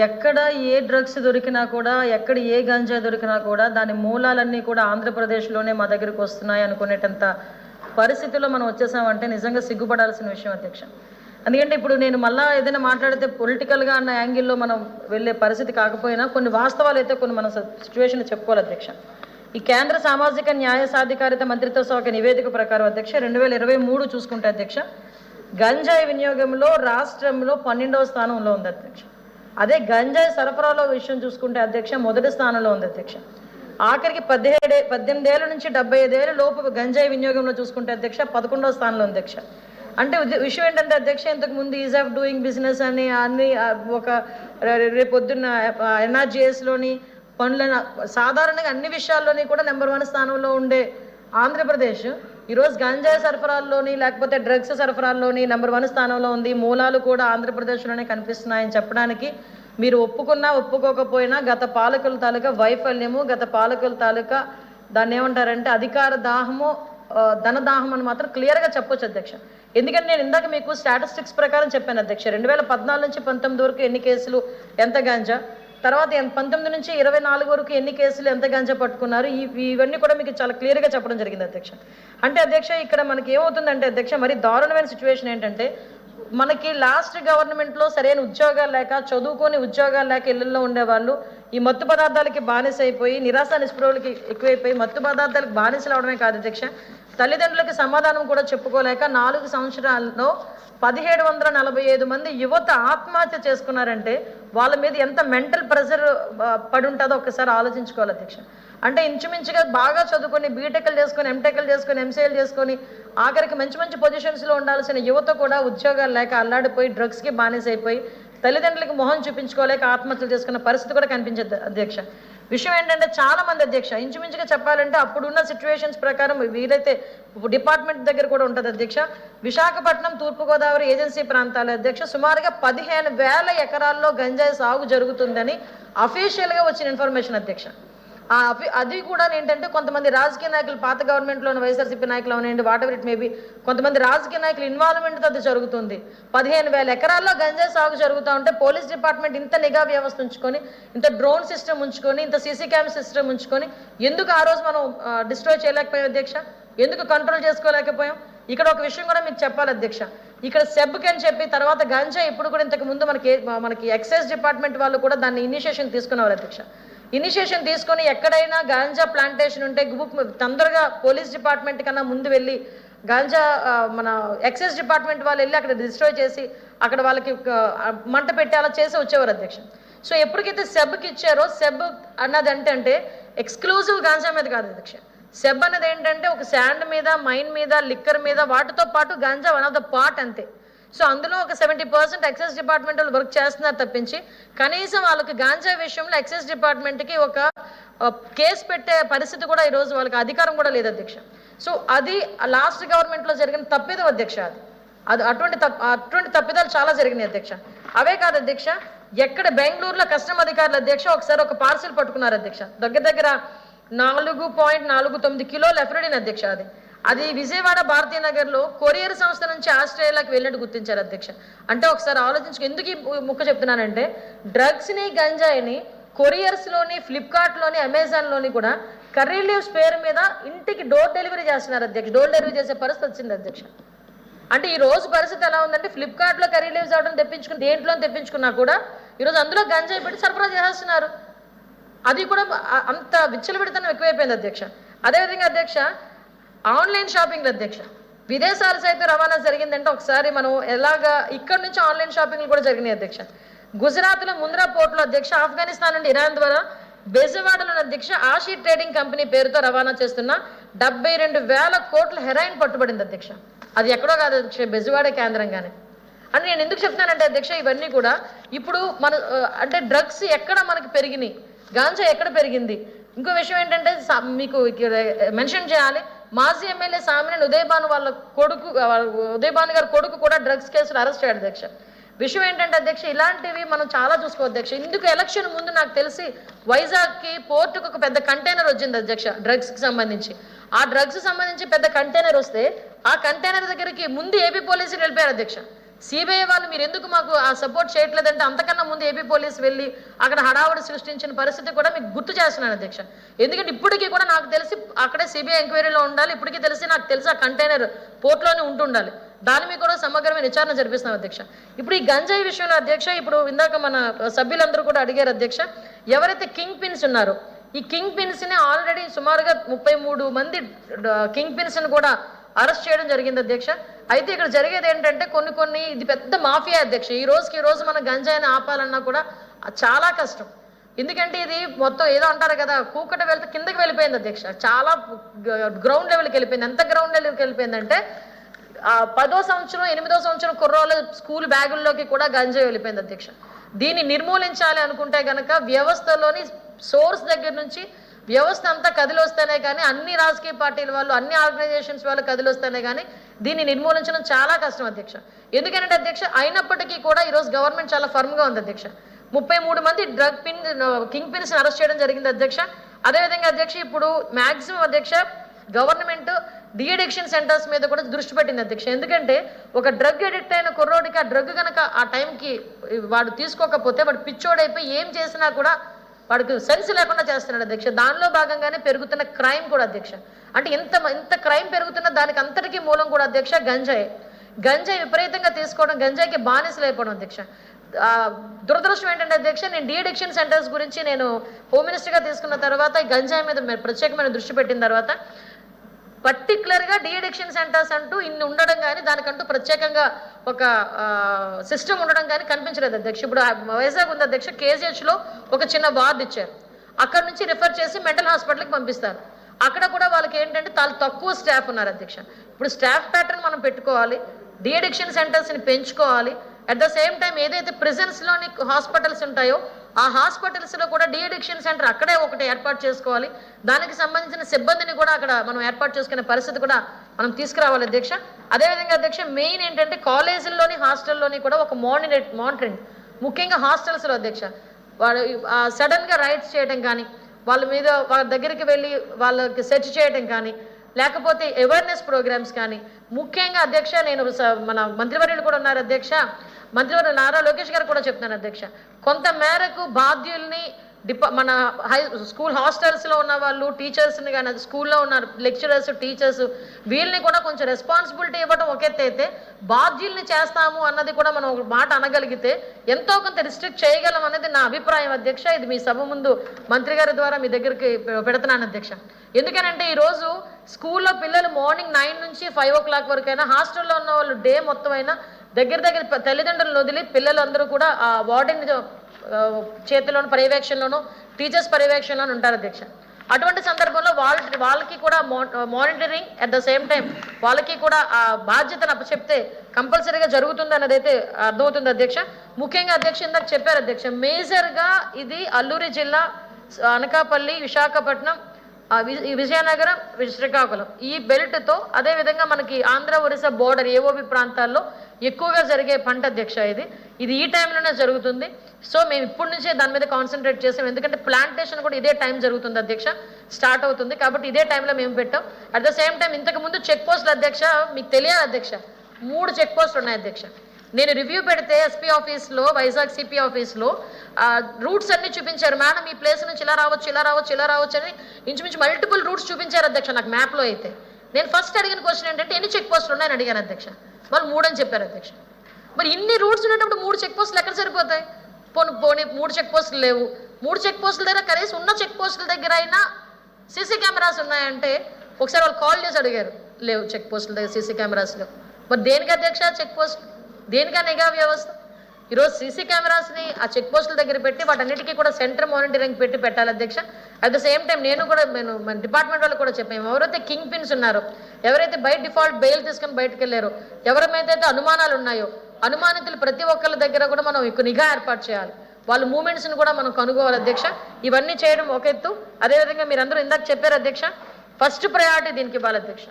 ఎక్కడ ఏ డ్రగ్స్ దొరికినా కూడా ఎక్కడ ఏ గంజా దొరికినా కూడా దాని మూలాలన్నీ కూడా ఆంధ్రప్రదేశ్లోనే మా దగ్గరికి వస్తున్నాయి అనుకునేటంత పరిస్థితుల్లో మనం వచ్చేసామంటే నిజంగా సిగ్గుపడాల్సిన విషయం అధ్యక్ష. ఎందుకంటే ఇప్పుడు నేను మళ్ళా ఏదైనా మాట్లాడితే పొలిటికల్గా అన్న యాంగిల్లో మనం వెళ్ళే పరిస్థితి కాకపోయినా కొన్ని వాస్తవాలు అయితే కొన్ని మన సిచ్యువేషన్ చెప్పుకోవాలి అధ్యక్ష. ఈ కేంద్ర సామాజిక న్యాయ సాధికారిత మంత్రిత్వ శాఖ నివేదిక ప్రకారం అధ్యక్ష రెండు వేల ఇరవై మూడు చూసుకుంటే అధ్యక్ష గంజాయి వినియోగంలో రాష్ట్రంలో పన్నెండవ స్థానంలో ఉంది అధ్యక్ష. అదే గంజాయి సరఫరాలో విషయం చూసుకుంటే అధ్యక్ష మొదటి స్థానంలో ఉంది అధ్యక్ష. ఆఖరికి పదిహేడు పద్దెనిమిది ఏళ్ళ నుంచి డెబ్బై ఐదేళ్ళ లోపు గంజాయి వినియోగంలో చూసుకుంటే అధ్యక్ష పదకొండవ స్థానంలో ఉంది అధ్యక్ష. అంటే విషయం ఏంటంటే అధ్యక్ష ఇంతకు ముందు ఈజ్ ఆఫ్ డూయింగ్ బిజినెస్ అని అన్ని ఒక రేపు పొద్దున్న ఎన్ఆర్జిఎస్లోని పనులను సాధారణంగా అన్ని విషయాల్లోని కూడా నెంబర్ వన్ స్థానంలో ఉండే ఆంధ్రప్రదేశ్. ఈరోజు గంజాయి సరఫరాల్లోని లేకపోతే డ్రగ్స్ సరఫరాల్లోని నెంబర్ వన్ స్థానంలో ఉంది. మూలాలు కూడా ఆంధ్రప్రదేశ్లోనే కనిపిస్తున్నాయని చెప్పడానికి మీరు ఒప్పుకున్నా ఒప్పుకోకపోయినా గత పాలకుల తాలూకా వైఫల్యము గత పాలకుల తాలూకా దాన్ని ఏమంటారంటే అధికార దాహము ధనదాహం అని మాత్రం క్లియర్గా చెప్పొచ్చు అధ్యక్ష. ఎందుకంటే నేను ఇందాక మీకు స్టాటిస్టిక్స్ ప్రకారం చెప్పాను అధ్యక్ష. రెండు వేల పద్నాలుగు నుంచి పంతొమ్మిది వరకు ఎన్ని కేసులు ఎంత గంజా? తర్వాత పంతొమ్మిది నుంచి ఇరవై నాలుగు వరకు ఎన్ని కేసులు ఎంత గంజా పట్టుకున్నారు? ఇవన్నీ కూడా మీకు చాలా క్లియర్గా చెప్పడం జరిగింది అధ్యక్ష. అంటే అధ్యక్ష ఇక్కడ మనకి ఏమవుతుందంటే అధ్యక్ష మరి దారుణమైన సిచ్యువేషన్ ఏంటంటే మనకి లాస్ట్ గవర్నమెంట్లో సరైన ఉద్యోగాలు లేక చదువుకొని ఉద్యోగాలు లేక ఇళ్ళల్లో ఉండేవాళ్ళు ఈ మత్తు పదార్థాలకి బానిస అయిపోయి నిరాశ నిస్పృహలకి ఎక్కువైపోయి మత్తు పదార్థాలకు బానిసలు అవడమే కాదు అధ్యక్ష. తల్లిదండ్రులకి సమాధానం కూడా చెప్పుకోలేక నాలుగు సంవత్సరాల్లో పదిహేడు వందల నలభై ఐదు మంది యువత ఆత్మహత్య చేసుకున్నారంటే వాళ్ళ మీద ఎంత మెంటల్ ప్రెషర్ పడి ఉంటుందో ఒకసారి ఆలోచించుకోవాలి అధ్యక్ష. అంటే ఇంచుమించుగా బాగా చదువుకొని బీటెక్లు చేసుకొని ఎంటెక్లు చేసుకొని ఎంసీఏలు చేసుకొని ఆఖరికి మంచి మంచి పొజిషన్స్లో ఉండాల్సిన యువత కూడా ఉద్యోగాలు లేక అల్లాడిపోయి డ్రగ్స్కి బానిసైపోయి తల్లిదండ్రులకి మొహం చూపించుకోలేక ఆత్మహత్యలు చేసుకున్న పరిస్థితి కూడా కనిపించదు అధ్యక్ష. విషయం ఏంటంటే చాలా మంది అధ్యక్ష ఇంచుమించుగా చెప్పాలంటే అప్పుడున్న సిచ్యువేషన్స్ ప్రకారం వీలైతే డిపార్ట్మెంట్ దగ్గర కూడా ఉంటుంది అధ్యక్ష. విశాఖపట్నం తూర్పుగోదావరి ఏజెన్సీ ప్రాంతాల అధ్యక్ష సుమారుగా పదిహేను వేల ఎకరాల్లో గంజాయి సాగు జరుగుతుందని అఫీషియల్గా వచ్చిన ఇన్ఫర్మేషన్ అధ్యక్ష. అవి అది కూడా ఏంటంటే కొంతమంది రాజకీయ నాయకులు పాత గవర్నమెంట్లో ఉన్న వైఎస్ఆర్సీపీ నాయకులు అవనండి వాట్ ఎవర్ ఇట్ మేబీ కొంతమంది రాజకీయ నాయకులు ఇన్వాల్వ్మెంట్తో అది జరుగుతుంది. పదిహేను వేల ఎకరాల్లో గంజాయి సాగు జరుగుతూ ఉంటే పోలీస్ డిపార్ట్మెంట్ ఇంత నిఘా వ్యవస్థ ఉంచుకొని ఇంత డ్రోన్ సిస్టమ్ ఉంచుకొని ఇంత సీసీ క్యామ్ సిస్టమ్ ఉంచుకొని ఎందుకు ఆ రోజు మనం డిస్ట్రాయ్ చేయలేకపోయాం అధ్యక్ష? ఎందుకు కంట్రోల్ చేసుకోలేకపోయాం? ఇక్కడ ఒక విషయం కూడా మీకు చెప్పాలి అధ్యక్ష. ఇక్కడ సెబ్కి అని చెప్పి తర్వాత గంజా ఇప్పుడు కూడా ఇంతకు ముందు మనకి మనకి ఎక్సైజ్ డిపార్ట్మెంట్ వాళ్ళు కూడా దాన్ని ఇనిషియేషన్ తీసుకున్నారు అధ్యక్ష. ఇనిషియేషన్ తీసుకొని ఎక్కడైనా గాంజా ప్లాంటేషన్ ఉంటే గుబుక్ తొందరగా పోలీస్ డిపార్ట్మెంట్ కన్నా ముందు వెళ్ళి గాంజా మన ఎక్సైజ్ డిపార్ట్మెంట్ వాళ్ళు వెళ్ళి అక్కడ డిస్ట్రాయ్ చేసి అక్కడ వాళ్ళకి మంట పెట్టి అలా చేసి వచ్చేవారు అధ్యక్ష. సో ఎప్పటికైతే సెబ్కి ఇచ్చారో సెబ్ అన్నది అంటే ఎక్స్క్లూజివ్ గాంజా మీద కాదు అధ్యక్ష. సెబ్ అనేది ఏంటంటే ఒక శాండ్ మీద మైన్ మీద లిక్కర్ మీద వాటితో పాటు ganja one of the part అంతే. సో అందులో ఒక సెవెంటీ పర్సెంట్ ఎక్సైజ్ డిపార్ట్మెంట్ వాళ్ళు వర్క్ చేస్తున్నారు తప్పించి కనీసం వాళ్ళకి గాంజా విషయంలో ఎక్సైజ్ డిపార్ట్మెంట్కి ఒక కేసు పెట్టే పరిస్థితి కూడా ఈరోజు వాళ్ళకి అధికారం కూడా లేదు అధ్యక్ష. సో అది లాస్ట్ గవర్నమెంట్లో జరిగిన తప్పిదం అధ్యక్ష అది. అది అటువంటి తప్ అటువంటి తప్పిదాలు చాలా జరిగినాయి అధ్యక్ష. అవే కాదు అధ్యక్ష ఎక్కడ బెంగళూరులో కస్టమ్ అధికారులు అధ్యక్ష ఒకసారి ఒక పార్సిల్ పట్టుకున్నారు అధ్యక్ష. దగ్గర దగ్గర నాలుగు పాయింట్ నాలుగు తొమ్మిది కిలోల ఎఫ్రిడిన్ అధ్యక్ష అది. అది విజయవాడ భారతీయ నగర్లో కొరియర్ సంస్థ నుంచి ఆస్ట్రేలియాకి వెళ్ళినట్టు గుర్తించారు అధ్యక్ష. అంటే ఒకసారి ఆలోచించుకు ఎందుకు ఈ ముక్క చెప్తున్నానంటే డ్రగ్స్ని గంజాయిని కొరియర్స్లోని ఫ్లిప్కార్ట్లోని అమెజాన్లోని కూడా కర్రీ లీవ్స్ పేరు మీద ఇంటికి డోర్ డెలివరీ చేస్తున్నారు అధ్యక్ష. డోర్ డెలివరీ చేసే పరిస్థితి వచ్చింది అధ్యక్ష. అంటే ఈ రోజు పరిస్థితి ఎలా ఉందంటే ఫ్లిప్కార్ట్లో కర్రీ లీవ్స్ అవడం తెప్పించుకుని దేంట్లో తెప్పించుకున్నా కూడా ఈరోజు అందులో గంజాయి పెట్టి సరఫరా చేస్తున్నారు అది కూడా అంత అంత విచ్చలవిడితనం ఎక్కువైపోయింది అధ్యక్ష. అదేవిధంగా అధ్యక్ష ఆన్లైన్ షాపింగ్ అధ్యక్ష. విదేశాల సైతం రవాణా జరిగిందంటే ఒకసారి మనం ఎలాగా ఇక్కడ నుంచి ఆన్లైన్ షాపింగ్లు కూడా జరిగినాయి అధ్యక్ష. గుజరాత్లో ముంద్రా పోర్టులో అధ్యక్ష ఆఫ్ఘనిస్తాన్ నుండి ఇరాన్ ద్వారా బెజవాడలో అధ్యక్ష ఆషీ ట్రేడింగ్ కంపెనీ పేరుతో రవాణా చేస్తున్న డెబ్బై రెండు వేల కోట్ల హెరాయిన్ పట్టుబడింది అధ్యక్ష. అది ఎక్కడో కాదు అధ్యక్ష బెజవాడ కేంద్రంగానే. అని నేను ఎందుకు చెప్తున్నానంటే అధ్యక్ష ఇవన్నీ కూడా ఇప్పుడు మన అంటే డ్రగ్స్ ఎక్కడ మనకి పెరిగినాయి గాంజా ఎక్కడ పెరిగింది? ఇంకో విషయం ఏంటంటే మీకు ఇక్కడ మెన్షన్ చేయాలి మాజీ ఎమ్మెల్యే సామినేని ఉదయభాను వాళ్ళ కొడుకు వాళ్ళ ఉదయభాను గారి కొడుకు కూడా డ్రగ్స్ కేసులు అరెస్ట్ అయ్యాడు అధ్యక్ష. విషయం ఏంటంటే అధ్యక్ష ఇలాంటివి మనం చాలా చూసుకో అధ్యక్ష. ఇందుకు ఎలక్షన్ ముందు నాకు తెలిసి వైజాగ్కి పోర్టుకు ఒక పెద్ద కంటైనర్ వచ్చింది అధ్యక్ష డ్రగ్స్కి సంబంధించి. ఆ డ్రగ్స్ సంబంధించి పెద్ద కంటైనర్ వస్తే ఆ కంటైనర్ దగ్గరికి ముందు ఏపీ పోలీసులు వెళ్ళిపోయారు అధ్యక్ష. సిబిఐ వాళ్ళు మీరు ఎందుకు మాకు ఆ సపోర్ట్ చేయట్లేదంటే అంతకన్నా ముందు ఏపీ పోలీస్ వెళ్ళి అక్కడ హడావుడి సృష్టించిన పరిస్థితి కూడా మీకు గుర్తు చేస్తున్నాను అధ్యక్ష. ఎందుకంటే ఇప్పటికీ కూడా నాకు తెలిసి అక్కడే సిబిఐ ఎంక్వైరీలో ఉండాలి. ఇప్పటికీ తెలిసి నాకు తెలిసి ఆ కంటైనర్ పోర్ట్లోనే ఉంటుండాలి. దాని మీద కూడా సమగ్రమైన విచారణ జరిపిస్తున్నాం అధ్యక్ష. ఇప్పుడు ఈ గంజాయి విషయంలో అధ్యక్ష ఇప్పుడు ఇందాక మన సభ్యులందరూ కూడా అడిగారు అధ్యక్ష ఎవరైతే కింగ్ పిన్స్ ఉన్నారో ఈ కింగ్ పిన్స్ని ఆల్రెడీ సుమారుగా ముప్పై మూడు మంది కింగ్ పిన్స్ని కూడా అరెస్ట్ చేయడం జరిగింది అధ్యక్ష. అయితే ఇక్కడ జరిగేది ఏంటంటే కొన్ని కొన్ని ఇది పెద్ద మాఫియా అధ్యక్ష. ఈ రోజుకి ఈ రోజు మనం గంజాయిని ఆపాలన్నా కూడా చాలా కష్టం. ఎందుకంటే ఇది మొత్తం ఏదో అంటారు కదా కూకట వెళ్తే కిందకి వెళ్ళిపోయింది అధ్యక్ష. చాలా గ్రౌండ్ లెవెల్కి వెళ్ళిపోయింది. ఎంత గ్రౌండ్ లెవెల్కి వెళ్ళిపోయిందంటే ఆ పదో సంవత్సరం ఎనిమిదో సంవత్సరం కుర్రోళ్ళ స్కూల్ బ్యాగుల్లోకి కూడా గంజాయి వెళ్ళిపోయింది అధ్యక్ష. దీన్ని నిర్మూలించాలి అనుకుంటే గనక వ్యవస్థలోని సోర్స్ దగ్గర నుంచి వ్యవస్థ అంతా కదిలొస్తేనే కానీ అన్ని రాజకీయ పార్టీల వాళ్ళు అన్ని ఆర్గనైజేషన్స్ వాళ్ళు కదిలొస్తేనే కానీ దీన్ని నిర్మూలించడం చాలా కష్టం అధ్యక్ష. ఎందుకంటే అధ్యక్ష అయినప్పటికీ కూడా ఈరోజు గవర్నమెంట్ చాలా ఫర్మ్గా ఉంది అధ్యక్ష. ముప్పై మూడు మంది drug pin king pins arrest చేయడం జరిగింది అధ్యక్ష. అదేవిధంగా అధ్యక్ష ఇప్పుడు మ్యాక్సిమం అధ్యక్ష గవర్నమెంట్ డిఅడిక్షన్ సెంటర్స్ మీద కూడా దృష్టి పెట్టింది అధ్యక్ష. ఎందుకంటే ఒక డ్రగ్ అడిక్ట్ అయిన కుర్రోడికి ఆ డ్రగ్ కనుక ఆ టైంకి వాడు తీసుకోకపోతే వాడు పిచ్చోడైపోయి ఏం చేసినా కూడా వాడికి సెన్స్ లేకుండా చేస్తున్నాడు అధ్యక్ష. దానిలో భాగంగానే పెరుగుతున్న క్రైమ్ కూడా అధ్యక్ష. అంటే ఇంత ఇంత క్రైమ్ పెరుగుతున్న దానికి అంతటికీ మూలం కూడా అధ్యక్ష గంజాయి. గంజాయి విపరీతంగా తీసుకోవడం గంజాయికి బానిసలైపోవడం అధ్యక్ష. దురదృష్టం ఏంటంటే అధ్యక్ష నేను డిఅడిక్షన్ సెంటర్స్ గురించి నేను హోమ్ మినిస్టర్గా తీసుకున్న తర్వాత గంజాయి మీద ప్రత్యేకమైన దృష్టి పెట్టిన తర్వాత పర్టికులర్గా డీఎడిక్షన్ సెంటర్స్ అంటూ ఇన్ని ఉండడం కానీ దానికంటూ ప్రత్యేకంగా ఒక సిస్టమ్ ఉండడం కానీ కనిపించలేదు అధ్యక్ష. ఇప్పుడు వైజాగ్ ఉంది అధ్యక్ష కేజీహెచ్లో ఒక చిన్న వార్డు ఇచ్చారు. అక్కడ నుంచి రిఫర్ చేసి మెంటల్ హాస్పిటల్కి పంపిస్తారు. అక్కడ కూడా వాళ్ళకి ఏంటంటే చాలా తక్కువ స్టాఫ్ ఉన్నారు అధ్యక్ష. ఇప్పుడు స్టాఫ్ ప్యాటర్న్ మనం పెట్టుకోవాలి డీఎడిక్షన్ సెంటర్స్ని పెంచుకోవాలి అట్ ద సేమ్ టైం ఏదైతే ప్రిజన్స్లోని హాస్పిటల్స్ ఉంటాయో ఆ హాస్పిటల్స్లో కూడా డిఅడిక్షన్ సెంటర్ అక్కడే ఒకటి ఏర్పాటు చేసుకోవాలి. దానికి సంబంధించిన సిబ్బందిని కూడా అక్కడ మనం ఏర్పాటు చేసుకునే పరిస్థితి కూడా మనం తీసుకురావాలి అధ్యక్ష. అదేవిధంగా అధ్యక్ష మెయిన్ ఏంటంటే కాలేజీల్లోని హాస్టల్లోని కూడా ఒక మానిటర్ మానిటరింగ్ ముఖ్యంగా హాస్టల్స్లో అధ్యక్ష. వాడు సడన్గా రైడ్స్ చేయడం కానీ వాళ్ళ మీద వాళ్ళ దగ్గరికి వెళ్ళి వాళ్ళకి సెర్చ్ చేయడం కానీ లేకపోతే అవేర్నెస్ ప్రోగ్రామ్స్ కానీ. ముఖ్యంగా అధ్యక్ష నేను స- మన మంత్రివర్యులు కూడా ఉన్నారు అధ్యక్ష. మంత్రివర్యులు నారా లోకేష్ గారు కూడా చెప్తున్నాను అధ్యక్ష. కొంత మేరకు బాధ్యుల్ని డిపా మన హై స్కూల్ హాస్టల్స్లో ఉన్న వాళ్ళు టీచర్స్ని కానీ స్కూల్లో ఉన్న లెక్చరర్స్ టీచర్స్ వీళ్ళని కూడా కొంచెం రెస్పాన్సిబిలిటీ ఇవ్వడం ఒక అయితే బాధ్యుల్ని చేస్తాము అన్నది కూడా మనం ఒక మాట అనగలిగితే ఎంతో కొంత రిస్ట్రిక్ట్ చేయగలం అనేది నా అభిప్రాయం అధ్యక్ష. ఇది మీ సభ ముందు మంత్రి గారి ద్వారా మీ దగ్గరికి పెడుతున్నాను అధ్యక్ష. ఎందుకనంటే ఈరోజు స్కూల్లో పిల్లలు మార్నింగ్ నైన్ నుంచి ఫైవ్ ఓ క్లాక్ వరకు అయినా హాస్టల్లో ఉన్న వాళ్ళు డే మొత్తం అయినా దగ్గర దగ్గర తల్లిదండ్రులను వదిలి పిల్లలందరూ కూడా ఆ వార్డెన్ చేతిలోను పర్యవేక్షణలోను టీచర్స్ పర్యవేక్షణలోను ఉంటారు అధ్యక్ష. అటువంటి సందర్భంలో వాళ్ళ వాళ్ళకి కూడా monitoring at the same time వాళ్ళకి కూడా ఆ బాధ్యతను అప్పచెప్తే కంపల్సరీగా జరుగుతుంది అన్నది అయితే అర్థమవుతుంది అధ్యక్ష. ముఖ్యంగా అధ్యక్ష ఇందాక చెప్పారు అధ్యక్ష మేజర్గా ఇది అల్లూరి జిల్లా అనకాపల్లి విశాఖపట్నం వి- విజయనగరం శ్రీకాకుళం. ఈ బెల్ట్తో అదేవిధంగా మనకి ఆంధ్ర ఒరిస్సా బోర్డర్ ఏఓబి ప్రాంతాల్లో ఎక్కువగా జరిగే పంట అధ్యక్ష ఇది. ఇది ఈ టైంలోనే జరుగుతుంది. సో మేము ఇప్పటి నుంచే దాని మీద కాన్సన్ట్రేట్ చేసాం. ఎందుకంటే ప్లాంటేషన్ కూడా ఇదే టైం జరుగుతుంది అధ్యక్ష స్టార్ట్ అవుతుంది. కాబట్టి ఇదే టైంలో మేము పెట్టాం. అట్ ద సేమ్ టైం ఇంతకు ముందు చెక్ పోస్టులు అధ్యక్ష మీకు తెలియాలి అధ్యక్ష మూడు చెక్ పోస్టులు ఉన్నాయి అధ్యక్ష నేను రివ్యూ పెడితే ఎస్పీ ఆఫీస్లో వైజాగ్ సిపి ఆఫీస్లో రూట్స్ అన్ని చూపించారు. మేడం ఈ ప్లేస్ నుంచి ఇలా రావచ్చు ఇలా రావచ్చు ఇలా రావచ్చు అని ఇంచుమించు మల్టిపుల్ రూట్స్ చూపించారు అధ్యక్ష నాకు మ్యాప్లో అయితే. నేను ఫస్ట్ అడిగిన క్వశ్చన్ ఏంటంటే ఎన్ని చెక్ పోస్టులు ఉన్నాయని అడిగాను అధ్యక్ష. వాళ్ళు మూడు అని చెప్పారు అధ్యక్ష. మరి ఇన్ని రూట్స్ ఉన్నప్పుడు మూడు చెక్ పోస్టులు ఎక్కడ సరిపోతాయి? పోనీ పోనీ మూడు చెక్ పోస్టులు లేవు. మూడు చెక్ పోస్టుల దగ్గర కనీసం ఉన్న చెక్ పోస్టుల దగ్గర అయినా సీసీ కెమెరాస్ ఉన్నాయంటే ఒకసారి వాళ్ళు కాల్ చేసి అడిగారు. లేవు చెక్ పోస్టుల దగ్గర సీసీ కెమెరాస్లో మరి దేనికి అధ్యక్ష చెక్ పోస్ట్ దేనికా నిఘా వ్యవస్థ. ఈరోజు సీసీ కెమెరాస్ని ఆ చెక్ పోస్టుల దగ్గర పెట్టి వాటన్నిటికీ కూడా సెంటర్ మానిటరింగ్ పెట్టి పెట్టాలి అధ్యక్ష. అట్ ద సేమ్ టైం నేను కూడా నేను మన డిపార్ట్మెంట్ వాళ్ళు కూడా చెప్పాము. ఎవరైతే కింగ్ పిన్స్ ఉన్నారో ఎవరైతే బయట డిఫాల్ట్ బెయిల్ తీసుకొని బయటకు వెళ్ళారో ఎవరైతే అనుమానాలు ఉన్నాయో అనుమానితులు ప్రతి ఒక్కరి దగ్గర కూడా మనం ఎక్కువ నిఘా ఏర్పాటు చేయాలి. వాళ్ళ మూమెంట్స్ని కూడా మనం కనుగోవాలి అధ్యక్ష. ఇవన్నీ చేయడం ఒక ఎత్తు. అదేవిధంగా మీరందరూ ఇందాక చెప్పారు అధ్యక్ష ఫస్ట్ ప్రయారిటీ దీనికి ఇవ్వాలి అధ్యక్ష.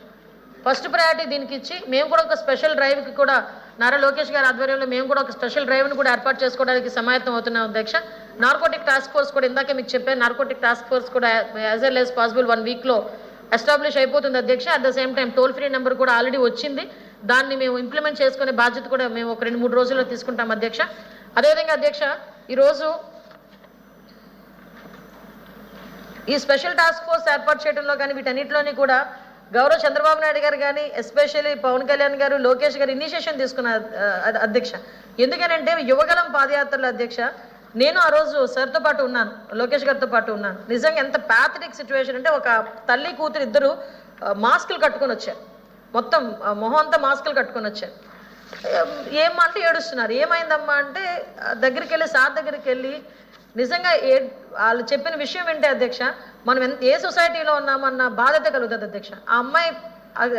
ఫస్ట్ ప్రయారిటీ దీనికి ఇచ్చి మేము కూడా ఒక స్పెషల్ డ్రైవ్కి కూడా నారా లోకేష్ గారి ఆధ్వర్యంలో మేము కూడా ఒక స్పెషల్ డ్రైవ్ను కూడా ఏర్పాటు చేసుకోవడానికి సమాయత్తం అవుతున్నాం అధ్యక్ష. నార్కోటిక్ టాస్క్ ఫోర్స్ కూడా ఇందాకే మీకు చెప్పాను నార్కోటిక్ టాస్క్ ఫోర్స్ కూడా as early as possible one వీక్లో ఎస్టాబ్లిష్ అయిపోతుంది అధ్యక్ష. At the same time toll free number కూడా ఆల్రెడీ వచ్చింది. దాన్ని మేము ఇంప్లిమెంట్ చేసుకునే బాధ్యత కూడా మేము ఒక రెండు మూడు రోజుల్లో తీసుకుంటాం అధ్యక్ష. అదేవిధంగా అధ్యక్ష ఈరోజు ఈ స్పెషల్ టాస్క్ ఫోర్స్ ఏర్పాటు చేయడంలో కానీ వీటన్నిటిలోని కూడా గౌరవ చంద్రబాబు నాయుడు గారు కానీ ఎస్పెషల్లీ పవన్ కళ్యాణ్ గారు లోకేష్ గారు ఇనిషియేషన్ తీసుకున్న అధ్యక్ష. ఎందుకనంటే యువగలం పాదయాత్రల అధ్యక్ష నేను ఆ రోజు సార్తో పాటు ఉన్నాను లోకేష్ గారితో పాటు ఉన్నాను. నిజంగా ఎంత ప్యాథటిక్ సిచ్యువేషన్ అంటే ఒక తల్లి కూతురు ఇద్దరు మాస్కులు కట్టుకొని వచ్చారు. మొత్తం మొహం అంతా మాస్కులు కట్టుకొని వచ్చారు. ఏమ్మా అంటే ఏడుస్తున్నారు. ఏమైందమ్మా అంటే దగ్గరికి వెళ్ళి సార్ దగ్గరికి వెళ్ళి నిజంగా ఏ వాళ్ళు చెప్పిన విషయం ఏంటి అధ్యక్ష? మనం ఎంత ఏ సొసైటీలో ఉన్నామన్న బాధ్యత కలుగుతుంది అధ్యక్ష. ఆ అమ్మాయి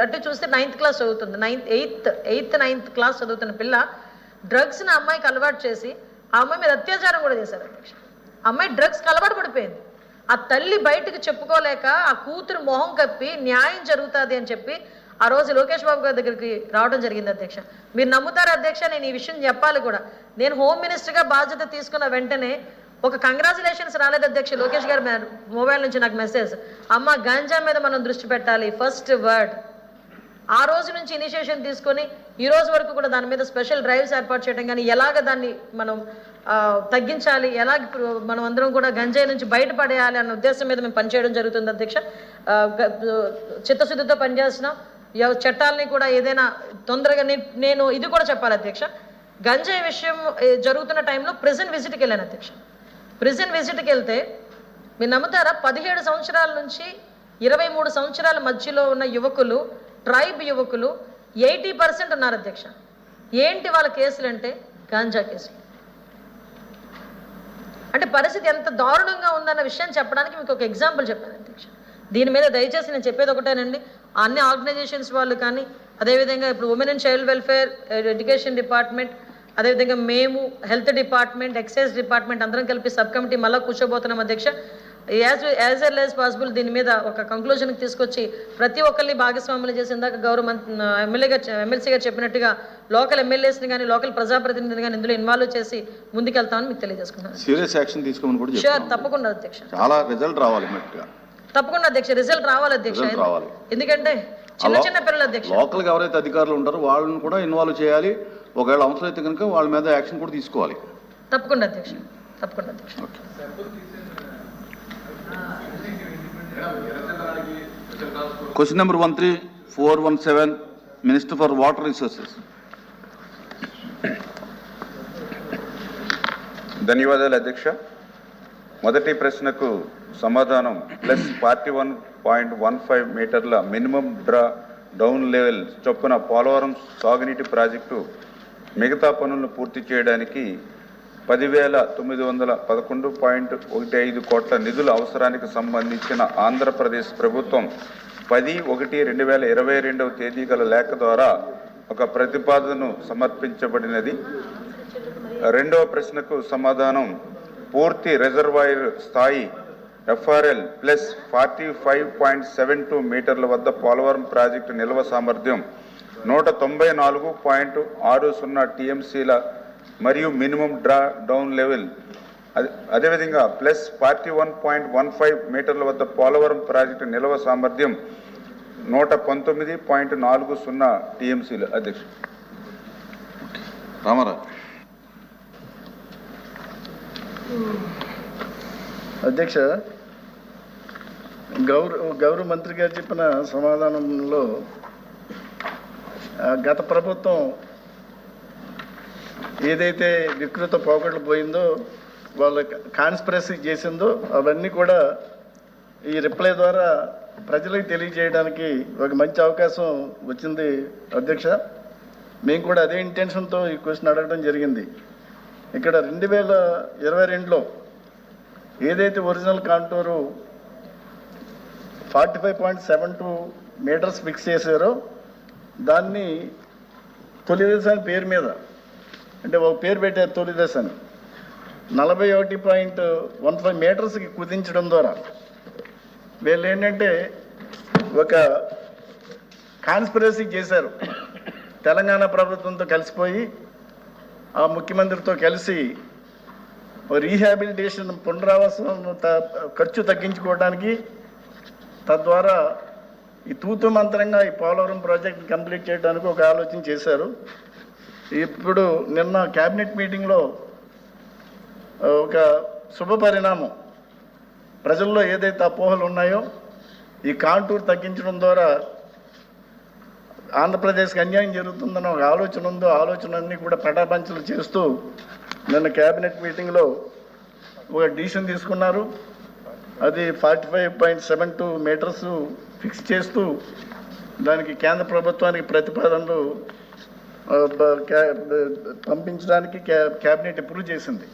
అటు చూస్తే నైన్త్ క్లాస్ చదువుతుంది. Ninth eighth eighth ninth class చదువుతున్న పిల్ల డ్రగ్స్ని అమ్మాయికి అలవాటు చేసి ఆ అమ్మాయి మీద అత్యాచారం కూడా చేశారు అధ్యక్ష. అమ్మాయి డ్రగ్స్కి అలవాటు పడిపోయింది. ఆ తల్లి బయటకు చెప్పుకోలేక ఆ కూతురు మొహం కప్పి న్యాయం జరుగుతుంది అని చెప్పి ఆ రోజు లోకేష్ బాబు గారి దగ్గరికి రావడం జరిగింది అధ్యక్ష. మీరు నమ్ముతారు అధ్యక్ష? నేను ఈ విషయం చెప్పాలి కూడా. నేను హోమ్ మినిస్టర్గా బాధ్యత తీసుకున్న వెంటనే ఒక కంగ్రాచులేషన్స్ రాలేదు అధ్యక్ష లోకేష్ గారు మొబైల్ నుంచి నాకు మెసేజ్ అమ్మ గంజా మీద మనం దృష్టి పెట్టాలి. ఫస్ట్ వర్డ్ ఆ రోజు నుంచి ఇనిషియేషన్ తీసుకొని ఈ రోజు వరకు కూడా దాని మీద స్పెషల్ డ్రైవ్స్ ఏర్పాటు చేయడం కానీ ఎలాగ దాన్ని మనం తగ్గించాలి? ఎలాగ ఇప్పుడు మనం అందరం కూడా గంజాయి నుంచి బయటపడేయాలి అన్న ఉద్దేశం మీద మేము పనిచేయడం జరుగుతుంది అధ్యక్ష. చిత్తశుద్ధితో పనిచేస్తున్నాం. చట్టాలని కూడా ఏదైనా తొందరగా నేను ఇది కూడా చెప్పాలి అధ్యక్ష. గంజాయి విషయం జరుగుతున్న టైంలో ప్రిజన్ విజిట్కి వెళ్ళాను అధ్యక్ష. ప్రిజన్ విజిట్కి వెళ్తే మీరు నమ్ముతారా? పదిహేడు సంవత్సరాల నుంచి ఇరవై మూడు సంవత్సరాల మధ్యలో ఉన్న యువకులు ట్రైబ్ యువకులు ఎయిటీ పర్సెంట్ ఉన్నారు అధ్యక్ష. ఏంటి వాళ్ళ కేసులు అంటే? గాంజా కేసులు. అంటే పరిస్థితి ఎంత దారుణంగా ఉందన్న విషయం చెప్పడానికి మీకు ఒక ఎగ్జాంపుల్ చెప్పాను అధ్యక్ష. దీని మీద దయచేసి నేను చెప్పేది ఒకటేనండి. అన్ని ఆర్గనైజేషన్స్ వాళ్ళు కానీ అదేవిధంగా ఇప్పుడు women and child welfare education department అదేవిధంగా మేము హెల్త్ డిపార్ట్మెంట్ ఎక్సైజ్ డిపార్ట్మెంట్ అందరం కలిపి సబ్ కమిటీ మళ్ళీ కూర్చోబోతున్నాం అధ్యక్ష. As as early as possible దీని మీద ఒక కంక్లూజన్కి తీసుకొచ్చి ప్రతి ఒక్కరిని భాగస్వాములు చేసి ఇందాక గౌరవ ఎమ్మెల్యేగా ఎమ్మెల్సీగా చెప్పినట్టుగా లోకల్ ఎమ్మెల్యేస్ని కానీ లోకల్ ప్రజాప్రతినిధిని కానీ ఇందులో ఇన్వాల్వ్ చేసి ముందుకెళ్తామని మీకు తెలియజేసుకున్నాను సీరియస్ యాక్షన్ తీసుకోమని కూడా షూర్ తప్పకుండా అధ్యక్ష. చాలా రిజల్ట్ రావాలి తప్పకుండా అధ్యక్ష రిజల్ట్ రావాలి అధ్యక్ష. ఎందుకంటే చిన్న చిన్న పిల్లలు అధ్యక్ష. లోకల్గా ఎవరైతే అధికారులు ఉంటారో వాళ్ళని కూడా ఇన్వాల్వ్ చేయాలి. ఒకవేళ అవసరం అయితే కనుక వాళ్ళ మీద యాక్షన్ కూడా తీసుకోవాలి. తప్పకుండా అధ్యక్ష తప్పకుండా అధ్యక్ష. Question number one three four one seven minister for water resources ధన్యవాదాలు అధ్యక్ష. మొదటి ప్రశ్నకు సమాధానం plus forty one point one five మీటర్ల మినిమం డ్రా డౌన్ లెవెల్ చొప్పున పోలవరం సాగునీటి ప్రాజెక్టు మిగతా పనులను పూర్తి చేయడానికి పదివేల తొమ్మిది వందల పదకొండు పాయింట్ ఒకటి ఐదు కోట్ల నిధుల అవసరానికి సంబంధించిన ఆంధ్రప్రదేశ్ ప్రభుత్వం పది ఒకటి రెండు వేల ఇరవై రెండవ తేదీ గల లేఖ ద్వారా ఒక ప్రతిపాదనను సమర్పించబడినది. రెండవ ప్రశ్నకు సమాధానం. పూర్తి రిజర్వాయర్ స్థాయి FRL plus forty five point seven two మీటర్ల వద్ద పోలవరం ప్రాజెక్టు నిల్వ సామర్థ్యం నూట తొంభై నాలుగు పాయింట్ ఆరు సున్నా టీఎంసీల మరియు మినిమం డ్రా డౌన్ లెవెల్. అదే అదేవిధంగా plus forty one point one five మీటర్ల వద్ద పోలవరం ప్రాజెక్టు నిల్వ సామర్థ్యం నూట పంతొమ్మిది పాయింట్ నాలుగు సున్నా టీఎంసీలు అధ్యక్ష రామారావు. అధ్యక్ష గౌరవ గౌరవ మంత్రి గారు చెప్పిన సమాధానంలో గత ప్రభుత్వం ఏదైతే వికృత పోకట్లు పోయిందో వాళ్ళ కాన్స్పిరసీ చేసిందో అవన్నీ కూడా ఈ రిప్లై ద్వారా ప్రజలకు తెలియజేయడానికి ఒక మంచి అవకాశం వచ్చింది అధ్యక్ష. మేము కూడా అదే ఇంటెన్షన్తో ఈ క్వశ్చన్ అడగడం జరిగింది. ఇక్కడ రెండు వేల ఇరవై రెండులో ఏదైతే original contour forty five point seven two metres fix చేశారో దాన్ని తొలిదేశాని పేరు మీద అంటే ఒక పేరు పెట్టారు తొలిదేశాన్ని నలభై ఒకటి పాయింట్ వన్ ఫైవ్ మీటర్స్కి కుదించడం ద్వారా వీళ్ళు ఏంటంటే ఒక కాన్స్పిరసీ చేశారు. తెలంగాణ ప్రభుత్వంతో కలిసిపోయి ఆ ముఖ్యమంత్రితో కలిసి రీహాబిలిటేషన్ పునరావాసం ఖర్చు తగ్గించుకోవడానికి తద్వారా ఈ తూతు మంత్రంగా ఈ పోలవరం ప్రాజెక్ట్ కంప్లీట్ చేయడానికి ఒక ఆలోచన చేశారు. ఇప్పుడు నిన్న క్యాబినెట్ మీటింగ్లో ఒక శుభ పరిణామం. ప్రజల్లో ఏదైతే అపోహలు ఉన్నాయో ఈ కాంటూర్ తగ్గించడం ద్వారా ఆంధ్రప్రదేశ్కి అన్యాయం జరుగుతుందన్న ఒక ఆలోచన ఉందో ఆలోచన అన్నీ కూడా పటాపంచలు చేస్తూ నిన్న క్యాబినెట్ మీటింగ్లో ఒక డిసిషన్ తీసుకున్నారు. అది forty five point seven two metres fix చేస్తూ దానికి కేంద్ర ప్రభుత్వానికి ప్రతిపాదనలు పంపించడానికి క్యా క్యాబినెట్ అప్రూవ్ చేసింది.